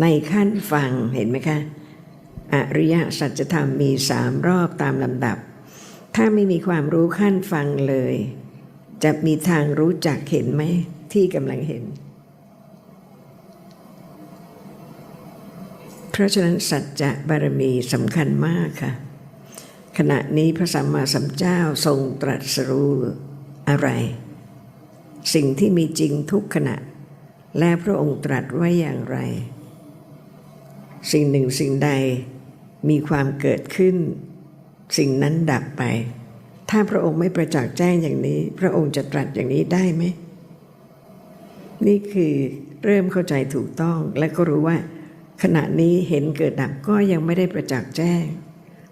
ในขั้นฟังเห็นไหมคะอริยสัจธรรมมีสามรอบตามลำดับ ถ้าไม่มีความรู้ขั้นฟังเลย จะมีทางรู้จักเห็นไหมที่กำลังเห็น เพราะฉะนั้นสัจจะบารมีสำคัญมากค่ะ ขณะนี้พระสัมมาสัมพุทธเจ้าทรงตรัสรู้อะไร สิ่งที่มีจริงทุกขณะ และพระองค์ตรัสไว้อย่างไร สิ่งหนึ่งสิ่งใดมีความเกิดขึ้น สิ่งนั้นดับไป ถ้าพระองค์ไม่ประจักษ์แจ้งอย่างนี้ พระองค์จะตรัสอย่างนี้ได้ไหม นี่คือเริ่มเข้าใจถูกต้องและก็รู้ว่า ขณะนี้เห็นเกิดดับก็ยังไม่ได้ประจักษ์แจ้ง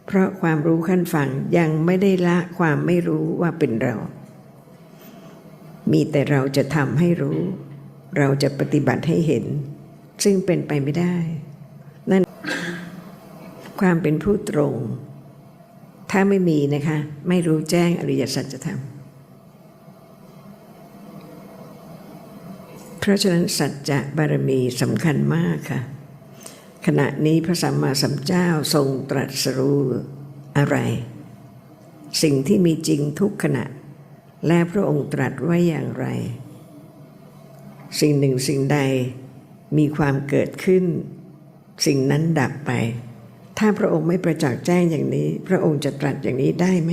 เพราะความรู้ขั้นฟังยังไม่ได้ละความไม่รู้ว่าเป็นเรา มีแต่เราจะทำให้รู้ เราจะปฏิบัติให้เห็น ซึ่งเป็นไปไม่ได้ ความเป็นผู้ตรง ถ้าไม่มีนะคะ ไม่รู้แจ้งอริยสัจธรรม เพราะฉะนั้นสัจจะบารมีสำคัญมากค่ะ ขณะนี้พระสัมมาสัมพุทธเจ้าทรงตรัสรู้อะไร สิ่งที่มีจริงทุกขณะ และพระองค์ตรัสไว้อย่างไร สิ่งหนึ่งสิ่งใดมีความเกิดขึ้น สิ่งนั้นดับไป ถ้าพระองค์ไม่ประจักษ์แจ้งอย่างนี้ พระองค์จะตรัสอย่างนี้ได้ไหม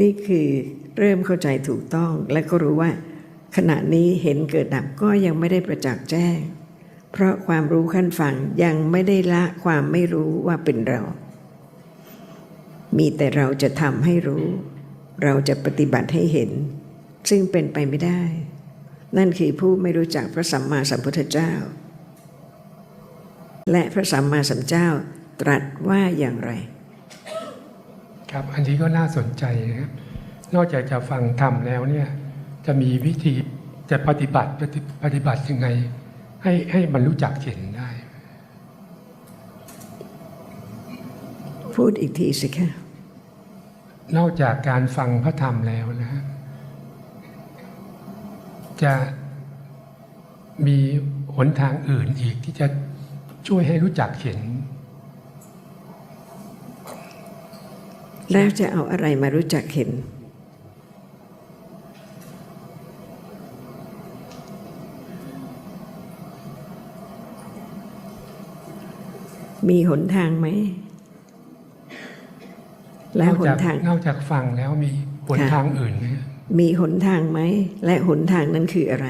นี่คือเริ่มเข้าใจถูกต้องและก็รู้ว่า ขณะนี้เห็นเกิดดับก็ยังไม่ได้ประจักษ์แจ้ง เพราะความรู้ขั้นฟังยังไม่ได้ละความไม่รู้ว่าเป็นเรา มีแต่เราจะทำให้รู้ เราจะปฏิบัติให้เห็น ซึ่งเป็นไปไม่ได้ นั่นคือผู้ไม่รู้จักพระสัมมาสัมพุทธเจ้า และพระสัมมาสัมพุทธเจ้าตรัสว่าอย่างไร ครับอันนี้ก็น่าสนใจนะครับนอกจากจะฟังธรรมแล้วเนี่ยจะมีวิธีจะปฏิบัติปฏิปฏิบัติยังไง ให้ให้มันรู้จักเห็นได้ พูดอีกทีสิคะนอกจากการฟังพระธรรมแล้วนะฮะจะมีหนทางอื่นอีกที่จะ ช่วยให้รู้จักเห็น แล้วจะเอาอะไรมารู้จักเห็น มีหนทางไหม แล้นวอกหจานกทางนอกจากฟังแล้วมีหนค่ะทางอื่นไหมฮะมีหนทางไหม และหนทางนั้นคืออะไร